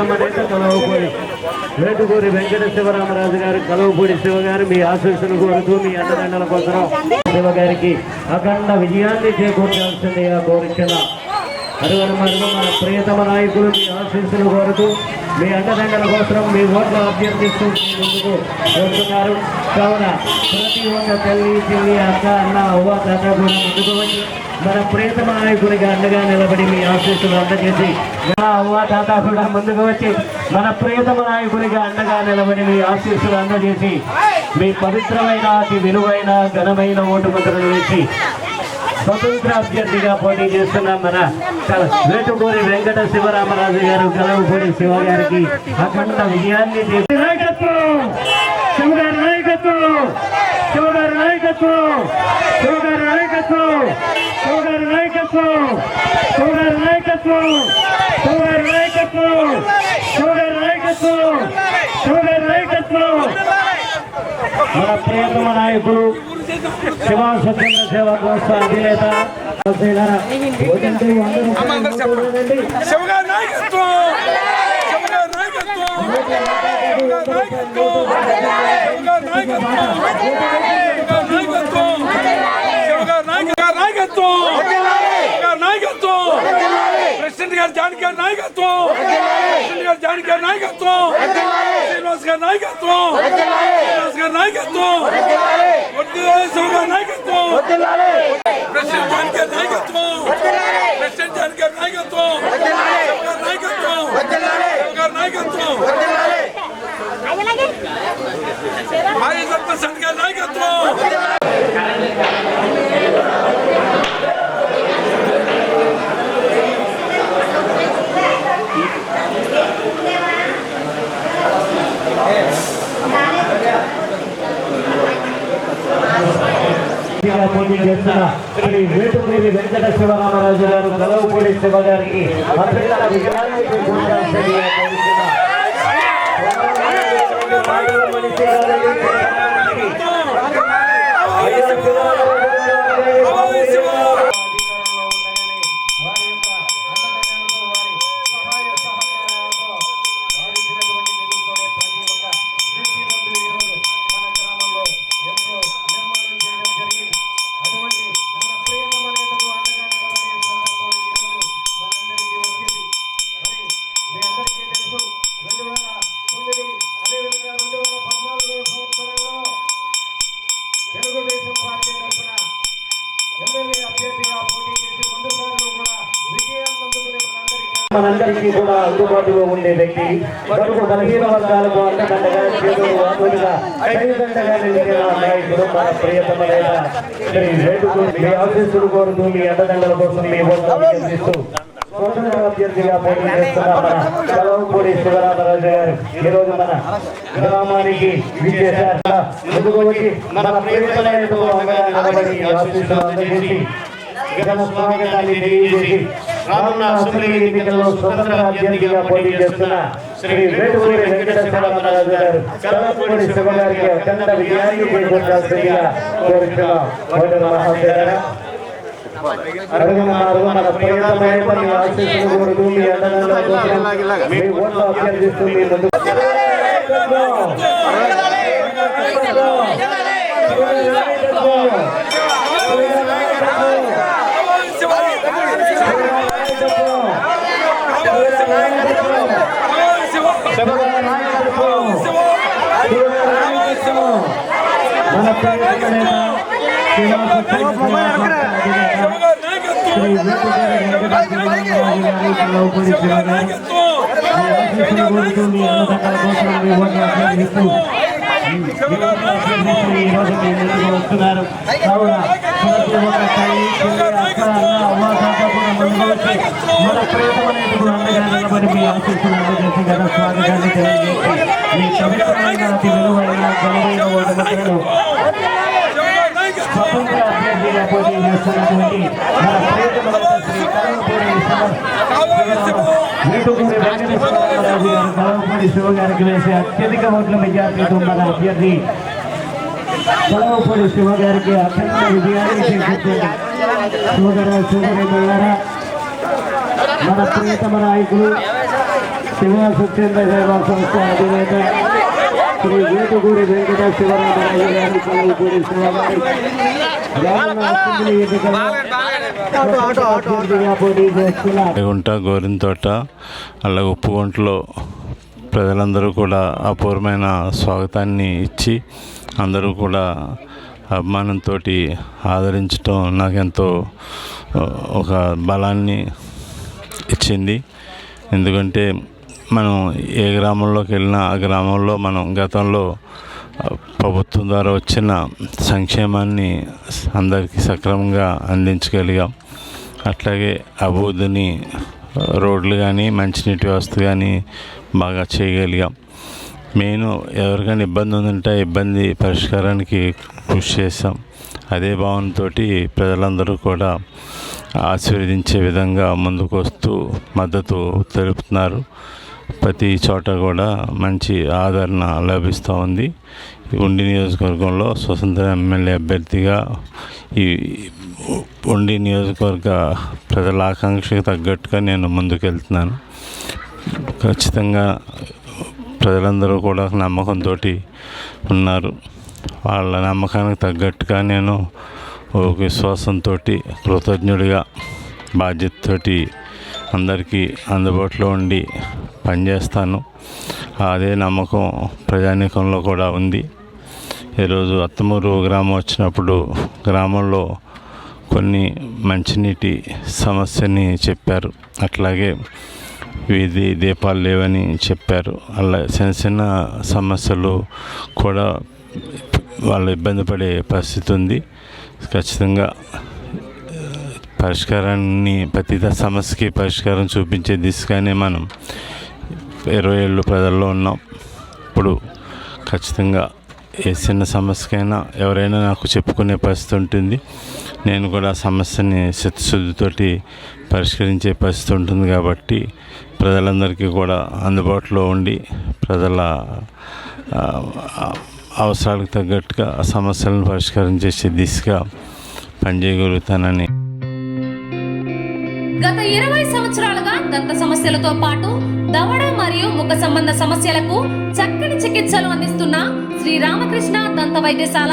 ప్రియతమ నేత కలవపూడి. వేటుకూరి వెంకట శివరామరాజు గారు కలవపూడి శివ గారు మీ ఆశీస్సులు కోరుతూ మీ అన్నదండల కోసం శివ గారికి అఖండ విజయాన్ని చేకూర్చాల్సిందిగా కోరుచున్నా. అరుగన మరుగు మన ప్రియతమ నాయకులు మీ ఆశీస్సులు కోరుతూ మీ అండదండల కోసం మీ ఓట్లు అభ్యర్థిస్తూ ముందుకు వస్తున్నారు. కావున ప్రతి ఒక్క తల్లి చెల్లి అక్క అన్న అవ్వ తాత కూడా ముందుకు వచ్చి మన ప్రియతమ నాయకుడికి అండగా నిలబడి మీ ఆశీస్సులు అందజేసి నా అవ్వ తాత కూడా ముందుకు వచ్చి మన ప్రియతమ నాయకుడికి అండగా నిలబడి మీ ఆశీస్సులు అందజేసి మీ పవిత్రమైన అతి విలువైన ఘనమైన ఓటు ముద్రలు వేసి స్వతంత్ర అభ్యర్థిగా పోటీ చేస్తున్న మన కల- వేటుకూరి వెంకట శివరామరాజు గారు కలవపూడి శివ గారికి అఖండ విజయాన్ని చేకూర్చారు. నాయకత్వం! శివగారి నాయకత్వం! శివగారి నాయకత్వం! శివగారి నాయకత్వం! శివగారి నాయకత్వం! శివగారి నాయకత్వం! శివగారి నాయకత్వం! శివగారి నాయకత్వం! శివగారి నాయకత్వం! మన ప్రియతమ నాయకులు శివా స్వచ్ఛంద సేవా సంస్థ అధినేత ప్రెసిడెంట్ గారు జానకి గారి నాయకత్వం ప్రెసిడెంట్ గారు జానకి గారి నాయకత్వం. శ్రీనివాస్ గారి నాయకత్వం. శ్రీనివాస్ గారి నాయకత్వం. ನಾಯಕತ್ವ ನಾಯಕತ್ವ ನಾಯಕತ್ವ ನಾಯಕತ್ವ ನಾಯಕತ್ವ ನಾಯಕತ್ವ చేస్తున్న శ్రీ వేటుపూరి వెంకట శివరామరాజు గారు కలవపూడి శివ గారికి అత్యంత మనందరికీ కూడా అందుబాటులో ఉండే వ్యక్తి బడుగు బలహీన వర్గాలకు అండదండగా చేతులు కైదండగా నిలిచిన నాయకుడు మన ప్రియతమైన శ్రీ మీ ఆశీస్సులు కోరుతూ మీ అండదండల కోసం మీ ఓట్లు అభ్యర్థిస్తూ స్వతంత్ర అభ్యర్థిగా పోటీ చేస్తున్న మన కలవపూడి శివరామరాజు గారు మన గ్రామానికి ముందుకు వచ్చి మన ఆశీస్సులు అందజేసి ಗಣ ಸ್ವಾಗತದಲ್ಲಿ ಶ್ರೀ ವೇಟೂರಿ ವೆಂಕಟೇಶ್ವರ వస్తున్నారు కావున ప్రతి ఒక్క తల్లి అమ్మ మన అండగా నిలబడి మీ ఆశీస్సులు అందజేసి స్వాగతాన్ని తెలియజేసి మీ పవిత్రమైన అతి విలువైన స్వతంత్ర అభ్యర్థిగా పోటీ చేస్తున్నటువంటి మన శ్రీ శివ వీటుకూరి వెంకటేశ్వరరావు గారు కలవపూడి శివ గారికి వేసే అత్యధిక ఓట్ల మెజార్టీతో మన అభ్యర్థి కలవపూడి శివ గారికి అత్యంత విజయాన్ని చేకూర్చారు. సోదర మన ప్రియతమ నాయకులు శివ సత్యేంద్ర సేవా సంస్థ అధినేత శ్రీ వేటుగూడి వెంకట శివరామరాజు గారి కలవపూడి శివగారి రానున్న గుంట గోరింతోట అలాగే ఉప్పుగుంటలో ప్రజలందరూ కూడా అపూర్వమైన స్వాగతాన్ని ఇచ్చి అందరూ కూడా అభిమానంతో ఆదరించడం నాకెంతో ఒక బలాన్ని ఇచ్చింది. ఎందుకంటే మనం ఏ గ్రామంలోకి వెళ్ళినా ఆ గ్రామంలో మనం గతంలో ప్రభుత్వం ద్వారా వచ్చిన సంక్షేమాన్ని అందరికీ సక్రమంగా అందించగలిగాం. అట్లాగే అభివృద్ధిని రోడ్లు కానీ మంచినీటి వ్యవస్థ కానీ బాగా చేయగలిగాం. మెయిన్ ఎవరికైనా ఇబ్బంది ఉందంటే ఇబ్బంది పరిష్కారానికి కృషి చేస్తాం. అదే భావనతో ప్రజలందరూ కూడా ఆశీర్వదించే విధంగా ముందుకు వస్తూ మద్దతు తెలుపుతున్నారు. ప్రతి చోట కూడా మంచి ఆదరణ లభిస్తూ ఉంది. ఉండి నియోజకవర్గంలో స్వతంత్ర ఎమ్మెల్యే అభ్యర్థిగా ఈ ఉండి నియోజకవర్గ ప్రజల ఆకాంక్షకు తగ్గట్టుగా నేను ముందుకెళ్తున్నాను. ఖచ్చితంగా ప్రజలందరూ కూడా నమ్మకంతో ఉన్నారు. వాళ్ళ నమ్మకానికి తగ్గట్టుగా నేను ఒక విశ్వాసంతో కృతజ్ఞుడిగా బాధ్యతతోటి అందరికీ అందుబాటులో ఉండి పనిచేస్తాను. అదే నమ్మకం ప్రజానీకంలో కూడా ఉంది. ఈరోజు అత్తమూరు గ్రామం వచ్చినప్పుడు గ్రామంలో కొన్ని మంచినీటి సమస్యని చెప్పారు. అట్లాగే వీధి దీపాలు లేవని చెప్పారు. అలా చిన్న చిన్న సమస్యలు కూడా వాళ్ళు ఇబ్బంది పడే పరిస్థితి ఉంది. ఖచ్చితంగా పరిష్కారాన్ని ప్రతి సమస్యకి పరిష్కారం చూపించే దిశగానే మనం ఇరవై ఏళ్ళు ప్రజల్లో ఉన్నాం. ఇప్పుడు ఖచ్చితంగా ఏ చిన్న సమస్యకైనా ఎవరైనా నాకు చెప్పుకునే పరిస్థితి ఉంటుంది. నేను కూడా ఆ సమస్యని చిత్తశుద్ధితోటి పరిష్కరించే పరిస్థితి ఉంటుంది కాబట్టి ప్రజలందరికీ కూడా అందుబాటులో ఉండి ప్రజల అవసరాలకు తగ్గట్టుగా సమస్యలను పరిష్కారం చేసే దిశగా పనిచేయగలుగుతానని. గత ఇరవై సంవత్సరాలుగా దంత సమస్యలతో పాటు దవడ మరియు ముఖ సంబంధ సమస్యలకు చక్కని చికిత్సలు అందిస్తున్న శ్రీ రామకృష్ణ దంత వైద్యశాల